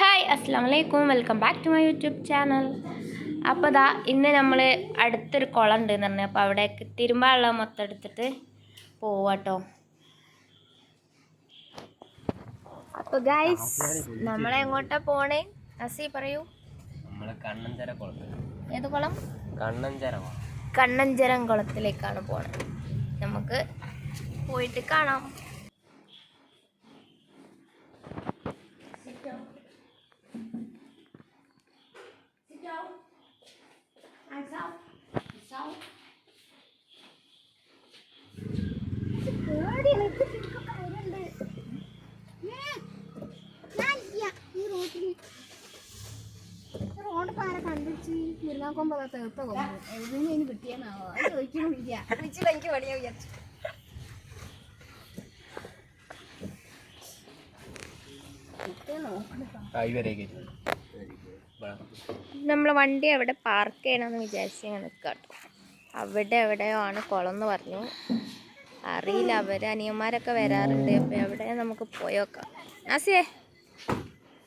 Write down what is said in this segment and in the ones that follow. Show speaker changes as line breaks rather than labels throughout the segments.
Hi അസ്സാം വലൈക്കും welcome back to my YouTube channel അപ്പോൾ ദാ ഇന്ന് നമ്മൾ അടുത്തൊരു കുളം ഉണ്ട് എന്ന് പറഞ്ഞു. അപ്പോൾ അവിടേക്ക് തിരുമ്പാനുള്ള മൊത്തം എടുത്തിട്ട് പോവാട്ടോ. അപ്പോൾ ഗൈസ് നമ്മളെ എങ്ങോട്ടാ പോണേ? അസി പറയൂ.
നമ്മൾ കണ്ണഞ്ചര കുളത്ത്
ഏത് കുളം?
കണ്ണഞ്ചരം
കണ്ണഞ്ചരം കുളത്തിലേക്കാണ് പോണത്. നമുക്ക് പോയിട്ട് കാണാം.
കൊമ്പ്. കിട്ടിയെന്നാവോ അത് വിളിച്ചിട്ട് എനിക്ക് പണിയാ വിചാരിച്ചു.
നമ്മൾ വണ്ടി അവിടെ പാർക്ക് ചെയ്യണമെന്ന് വിചാരിച്ച് ഞാൻ നിൽക്കാം കേട്ടോ അവിടെ എവിടെയോ ആണ് കുളം എന്ന് പറഞ്ഞു. അറിയില്ല അവർ അനിയന്മാരൊക്കെ വരാറുണ്ട്. അപ്പോൾ എവിടെ നമുക്ക് പോയോക്കാം നാസിയേ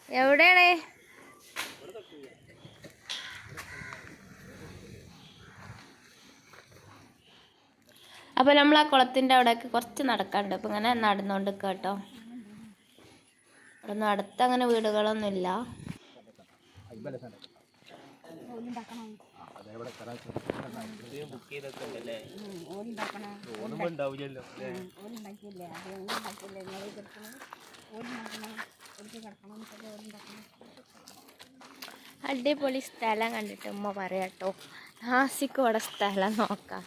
എവിടെയാണേ? അപ്പോൾ നമ്മൾ ആ കുളത്തിന്റെ അവിടെയൊക്കെ കുറച്ച് നടക്കാറുണ്ട്. അപ്പോൾ ഇങ്ങനെ നടന്നുകൊണ്ട് കേട്ടോ. അവിടെ അടുത്ത് അങ്ങനെ വീടുകളൊന്നുമില്ല അടിപൊളി സ്ഥലം കണ്ടിട്ട് ഉമ്മ പറയാട്ടോ നാസിക്കോടെ സ്ഥലം നോക്കാം.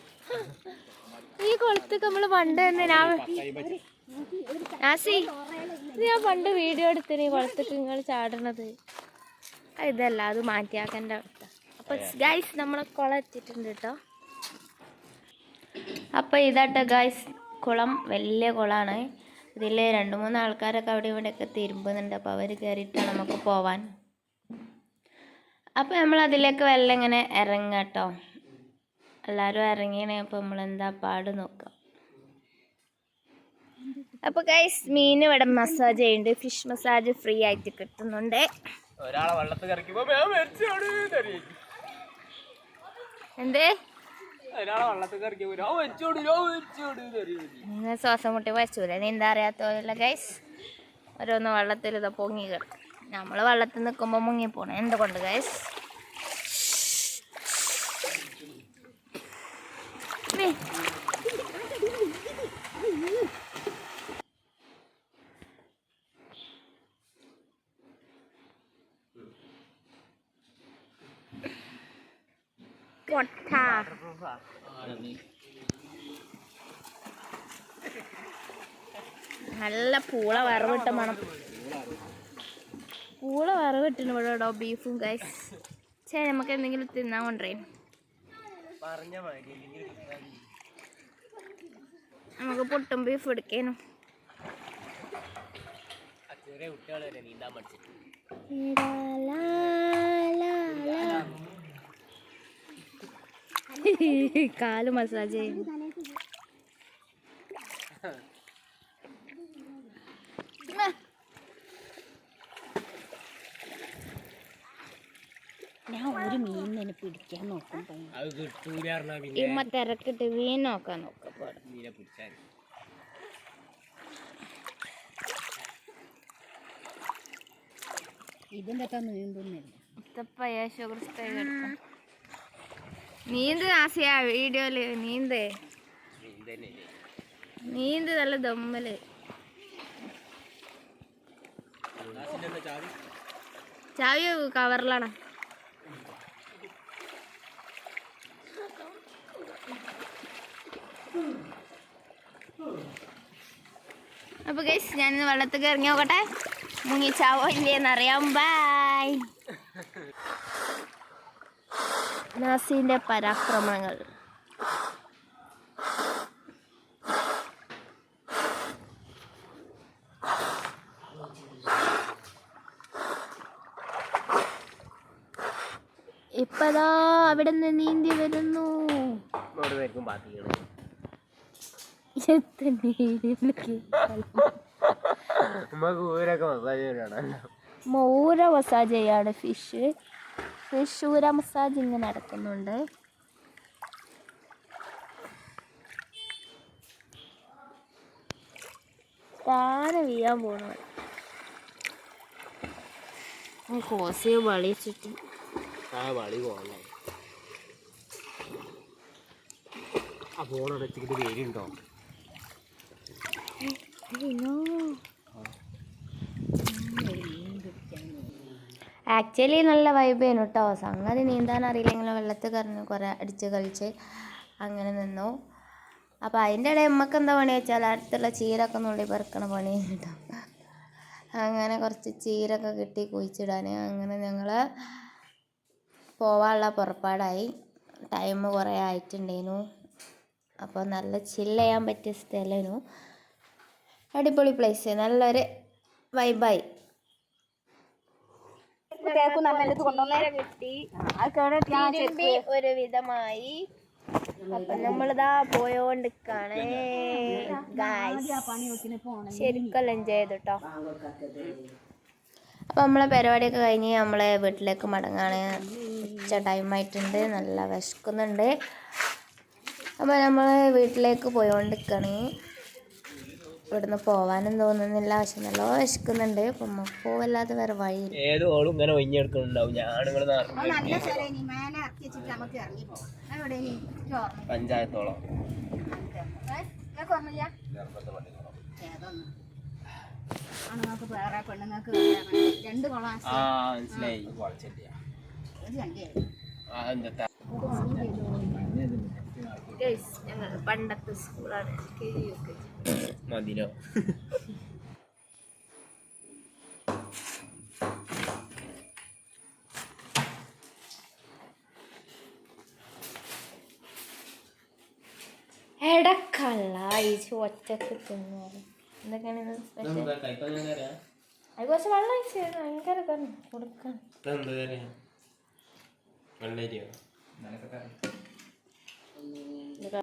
കുളത്തൊക്കെ നമ്മൾ പണ്ട് തന്നെ ഞാൻ ഇത് ഞാൻ പണ്ട് വീഡിയോ എടുത്തിന് ഈ കുളത്തേക്ക് നിങ്ങൾ ചാടണത്. ഇതല്ല അത് മാറ്റിയാക്കേണ്ട അവസ്ഥ. അപ്പൊ ഗൈസ് നമ്മളെ കുളം എത്തിയിട്ടുണ്ട് കേട്ടോ അപ്പൊ ഇതാട്ടോ ഗൈസ് കുളം വലിയ കുളമാണ് ഇതിൽ രണ്ട് മൂന്ന് ആൾക്കാരൊക്കെ അവിടെ ഇവിടെയൊക്കെ തിരുമ്പുന്നുണ്ട്. അപ്പോൾ അവർ കയറിയിട്ടാണ് നമുക്ക് പോവാൻ. അപ്പോൾ നമ്മൾ അതിലേക്ക് വെള്ളം ഇങ്ങനെ ഇറങ്ങാം കേട്ടോ എല്ലാവരും ഇറങ്ങിയാണ് അപ്പോൾ നമ്മളെന്താ പാട് നോക്കാം. അപ്പോൾ ഗൈസ് മീൻ ഇവിടെ മസാജ് ചെയ്യുന്നുണ്ട്. ഫിഷ് മസാജ് ഫ്രീ ആയിട്ട് കിട്ടുന്നുണ്ട്.
ഒരാളെ വെള്ളത്തിൽ
എന്തേ? ശ്വാസം മുട്ടി വരച്ചൂല നീന്താ അറിയാത്തവരല്ല ഗൈസ് ഓരോന്ന് വെള്ളത്തിൽ ഇതാ പൊങ്ങി കിടക്കും. നമ്മൾ വെള്ളത്തിൽ നിൽക്കുമ്പോൾ മുങ്ങി പോണേ. എന്തുകൊണ്ട് ഗൈസ് പൊട്ട നല്ല പൂള വറവിട്ട മണം. പൂള വറവിട്ടിന് ഇവിടെ ഇടോ ബീഫും ഗൈസ് ശരി നമുക്ക് എന്തെങ്കിലും തിന്നാൻ കൊണ്ടേ നമുക്ക് പൊട്ടും ബീഫ് എടുക്കേനു.
കുട്ടികളെ നീന്താൻ പഠിച്ചിട്ട്
കാൽ മസാജ്
ഞാൻ ഒരു മീൻ തന്നെ പിടിക്കാൻ നോക്കും
അത്
തിരക്കിട്ട് മീൻ നോക്കാൻ നോക്കാം
ഇതിന്റെ അകത്ത് നീന്തുന്നില്ല
മുത്തപ്പയ്യ ഷുഗർ സ്പ്രേ എടുക്കാം നീന്ത് ആസിയ വീഡിയോയിൽ നീന്ത്. നീന്ത് നല്ല
ദമ്മൽ.
ചാവി കവറിലാണ്. അപ്പൊ ഗൈസ് ഞാനിന്ന് വെള്ളത്തിൽ ഇറങ്ങി നോക്കട്ടെ. മുങ്ങി ചാവോ ഇല്ലേന്ന് അറിയാം നാസിന്റെ പരാക്രമങ്ങൾ. ഇപ്പതാ അവിടെ നിന്ന് നീന്തി വരുന്നു.
മൗര
ഊര മസാജ് ചെയ്യാണ് ഫിഷ്. ഫിഷ് ഊര മസാജ് ഇങ്ങനെ നടക്കുന്നുണ്ട്. താനെ വീഴാൻ പോണു. കോസയെ വളിച്ചിട്ട്.
ആ വളി പോകല്ലേ ആ ഫോൺ അടച്ചിട്ട് പേരുണ്ടോ
ആക്ച്വലി നല്ല വൈബ് ആണ് കേട്ടോ സംഗതി നീന്താൻ അറിയില്ലെങ്കിലും വെള്ളത്തിൽ കറങ്ങി കുറേ അടിച്ച് കളിച്ച് അങ്ങനെ നിന്നു. അപ്പോൾ അതിന്റെ ഇടയിൽ നമുക്ക് എന്താ പണി വെച്ചാൽ അടുത്തുള്ള ചീരൊക്കെ നുള്ളി പെറുക്കണ പണി കേട്ടോ അങ്ങനെ കുറച്ച് ചീരൊക്കെ കിട്ടി കുഴിച്ചിടാൻ അങ്ങനെ ഞങ്ങൾ പോവാനുള്ള പുറപ്പാടായി. ടൈം കുറേ ആയിട്ടുണ്ടേനു. അപ്പോൾ നല്ല ചില്ല് ചെയ്യാൻ പറ്റിയ സ്ഥലമായിരുന്നു അടിപൊളി പ്ലേസ് നല്ലൊരു വൈബായി കിട്ടി തിരുമ്പി ഒരു വിധമായി അപ്പൊ നമ്മളിതാ പോയോണ്ടിക്കാണ് ശരിക്കും എൻജോയ് ചെയ്തു കേട്ടോ അപ്പൊ നമ്മളെ പരിപാടിയൊക്കെ കഴിഞ്ഞ് നമ്മളെ വീട്ടിലേക്ക് മടങ്ങാണ് ഉച്ച ടൈം ആയിട്ടുണ്ട് നല്ല വിശക്കുന്നുണ്ട് അപ്പൊ നമ്മളെ വീട്ടിലേക്ക് പോയോണ്ടിക്കാണ് ഇവിടുന്ന് പോവാനും തോന്നുന്നില്ല. പക്ഷെ നല്ല വിശക്കുന്നുണ്ട്. അപ്പൊ നമുക്ക് പോവല്ലാതെ വേറെ വഴിയില്ല.
ഏത് ഓളും ഇങ്ങനെ ഒഴിഞ്ഞെടുക്കുന്നുണ്ടാവും.
ചോർന്നു
പഞ്ചായത്തോളം.
ആ ഓർമ്മയില്ല ഏതൊന്ന് ആണുങ്ങൾക്ക് വേറെ പെണ്ണുങ്ങൾക്ക് വേറെ രണ്ട് കുളം
ആ മനസ്സിലായി കുഴച്ചില്ല
ഒരു വണ്ടി
ആ എന്താ
ഞങ്ങൾ പണ്ടത്തെ സ്കൂളാണ്
മതിനോ
എടക്കല്ല ഈ ഒറ്റയ്ക്ക് തിന്നാറ് എന്തൊക്കെയാണ് അത് കുറച്ച് വെള്ളം ഒഴിച്ച് ഭയങ്കര കൊടുക്കാൻ
വെള്ളരിയോ? 내가